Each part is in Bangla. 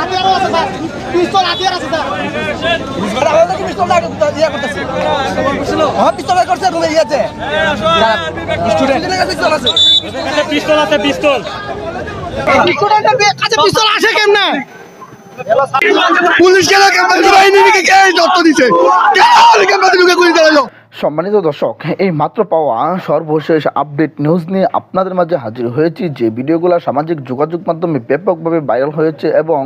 হাতিয়ারও আছে স্যার। পিস্তল হাতিয়ার আছে স্যার। পিস্তল আছে। পিস্তল কাছে পিস্তল আসে কেমনে? পুলিশ গেল ক্যাম্পাসে কে যত্ন দিছে? কেন ক্যাম্পাসে ঢুকে গুলি চালালো? সম্মানিত দর্শক, এই মাত্র পাওয়া সর্বশেষ আপডেট নিউজ নিয়ে আপনাদের মাঝে হাজির হয়েছি। যে ভিডিওগুলো সামাজিক যোগাযোগ মাধ্যমে ব্যাপকভাবে ভাইরাল হয়েছে এবং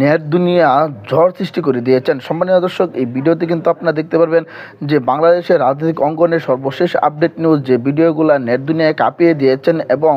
নেট দুনিয়া ঝড় সৃষ্টি করে দিয়েছেন। সম্মানিত দর্শক, এই ভিডিওতে কিন্তু আপনারা দেখতে পারবেন যে বাংলাদেশের রাজনৈতিক অঙ্গনের সর্বশেষ আপডেট নিউজ যে ভিডিওগুলো নেট দুনিয়ায় কাঁপিয়ে দিয়েছেন এবং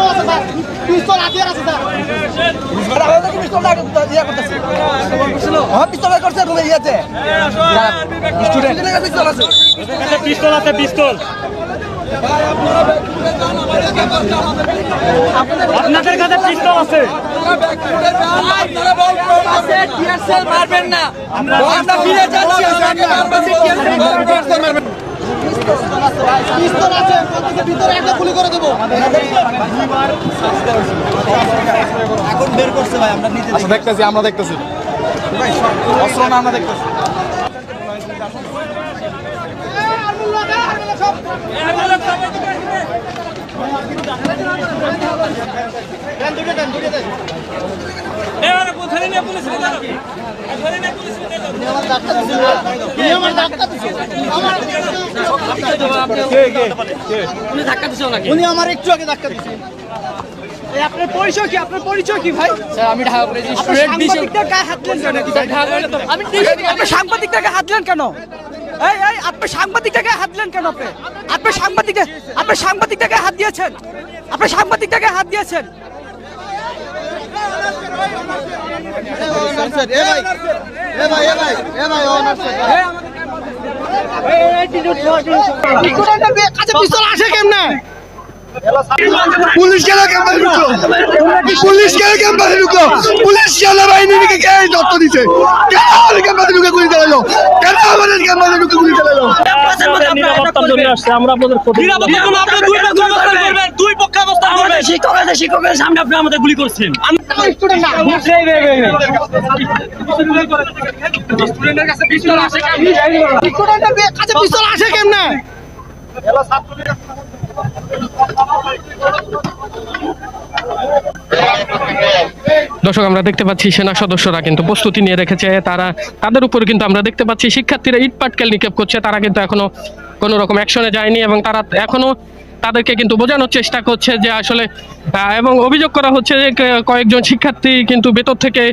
আছে স্যার। পিস্তল হাতিয়ার আছে স্যার। পিস্তল আছে। পিস্তল আপনাদের কাছে পিস্তল আছে। মারবেন না। আমরা ফিরে যাচ্ছি পিস্তল আছে প্রত্যেকের ভিতরে একটা গুলি করে দেবো। আচ্ছা দেখতেছি আমরা দেখতেছি। অস্ত্র না আমরা দেখতেছি। সব। আমার উনি আমার একটু আগে ধাক্কা দিছে আপনার পরিচয় কি? আপনার পরিচয় কি ভাই? আমি ঢাকা কলেজে স্টুডেন্ট সাংবাদিকদের গায়ে হাত আমি সাংবাদিকদের গায়ে কেন? এই এই, আপনি সাংবাদিকদের গায়ে হাত দিলেন কেন আপনি? আপনি সাংবাদিকদের আপনি সাংবাদিকদের গায়ে হাত দিয়েছেন। আপনি সাংবাদিকদের গায়ে হাত দিয়েছেন। পুলিশ গেল ক্যাম্পাসে পুলিশ গেল পুলিশ গেল বাহিনীকে কে কেন চালালো? কেন আমাদের ঢুকে গুলি চালালো নিরাপত্তার জন্য আসছে আমরা আপনাদের দুই পক্ষে অবস্থান করবেন। শিক্ষক আছে শিক্ষকের সামনে আপনি আমাদের গুলি করছেন। কাছে পিস্তল আসে কেমনে? দর্শক, আমরা দেখতে পাচ্ছি সেনা সদস্যরা কিন্তু প্রস্তুতি নিয়ে রেখেছে। তারা, তাদের উপর কিন্তু আমরা দেখতে পাচ্ছি শিক্ষার্থীরা ইট পাটকেল নিক্ষেপ করছে। তারা কিন্তু এখনও কোনো রকম অ্যাকশনে যায়নি এবং তারা এখনও তাদেরকে কিন্তু বোঝানোর চেষ্টা করছে যে আসলে এবং অভিযোগ করা হচ্ছে যে কয়েকজন শিক্ষার্থী কিন্তু ভেতর থেকে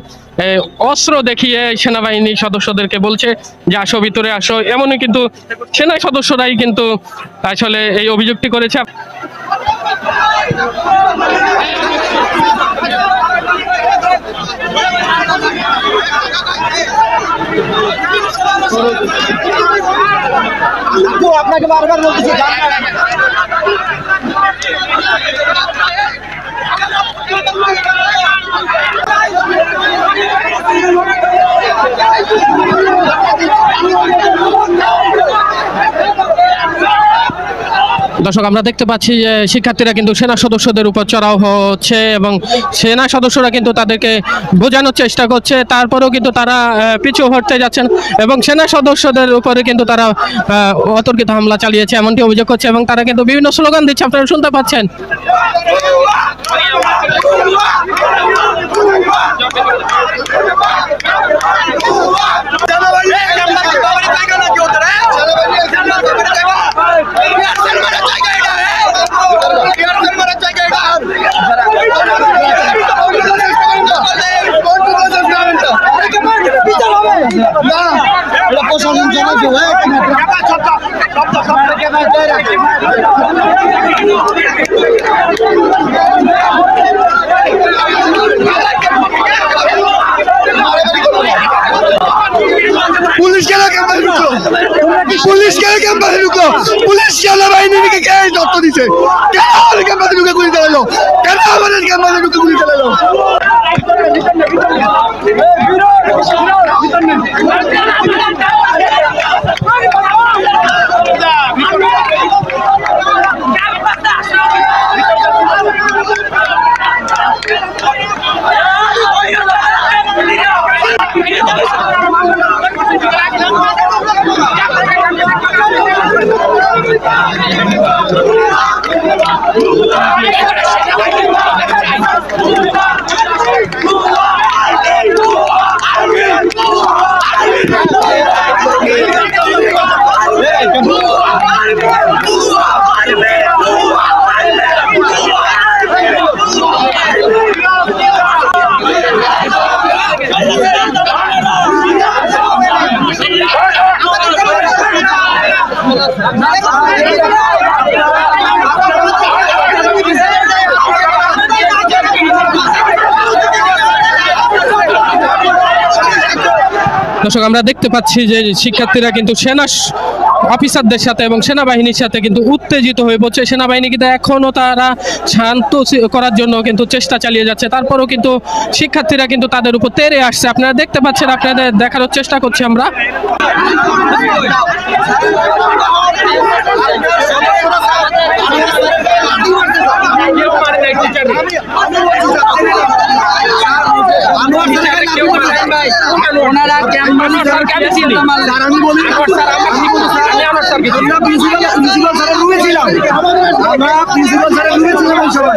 অস্ত্র দেখিয়ে সেনাবাহিনী সদস্যদেরকে বলছে যে আসো, ভিতরে আসো। এমনই কিন্তু সেনা সদস্যরাই কিন্তু আসলে এই অভিযোগটি করেছে। আপনাকে বারবার বলতেছি দর্শক, আমরা দেখতে পাচ্ছি যে শিক্ষার্থীরা কিন্তু সেনা সদস্যদের উপর চড়াও হচ্ছে এবং সেনা সদস্যরা কিন্তু তাদেরকে বোঝানোর চেষ্টা করছে। তারপরেও কিন্তু তারা পিছু হটতে যাচ্ছেন এবং সেনা সদস্যদের উপরে কিন্তু তারা অতর্কিত হামলা চালিয়েছে এমনটি অভিযোগ করছে এবং তারা কিন্তু বিভিন্ন স্লোগান দিচ্ছে। আপনারা শুনতে পাচ্ছেন? পুলিশ কেন ক্যাম্পাসে ঢুকলো? পুলিশ কেন ক্যাম্পাসে ঢুকলো? পুলিশ সেনাবাহিনীকে কে তথ্য দিচ্ছে Oh, my God. দর্শক আমরা দেখতে পাচ্ছি যে শিক্ষার্থীরা কিন্তু সেনা অফিসারদের সাথে এবং সেনাবাহিনীর সাথে কিন্তু উত্তেজিত হয়ে পড়ছে সেনাবাহিনী কিন্তু এখনও তারা শান্ত করার জন্য কিন্তু চেষ্টা চালিয়ে যাচ্ছে তারপরেও কিন্তু শিক্ষার্থীরা কিন্তু তাদের উপর তেরে আসছে আপনারা দেখতে পাচ্ছেন আপনাদের দেখানোর চেষ্টা করছি আমরা ওনারা কেমন স্যারকে আমি চিনি স্যার আমি বলি স্যার আমি আমার স্যারকে আমরা প্রিন্সিপাল প্রিন্সিপাল স্যারের রুমে ছিলাম। আমরা প্রিন্সিপাল স্যারের রুমে ছিলাম সবাই।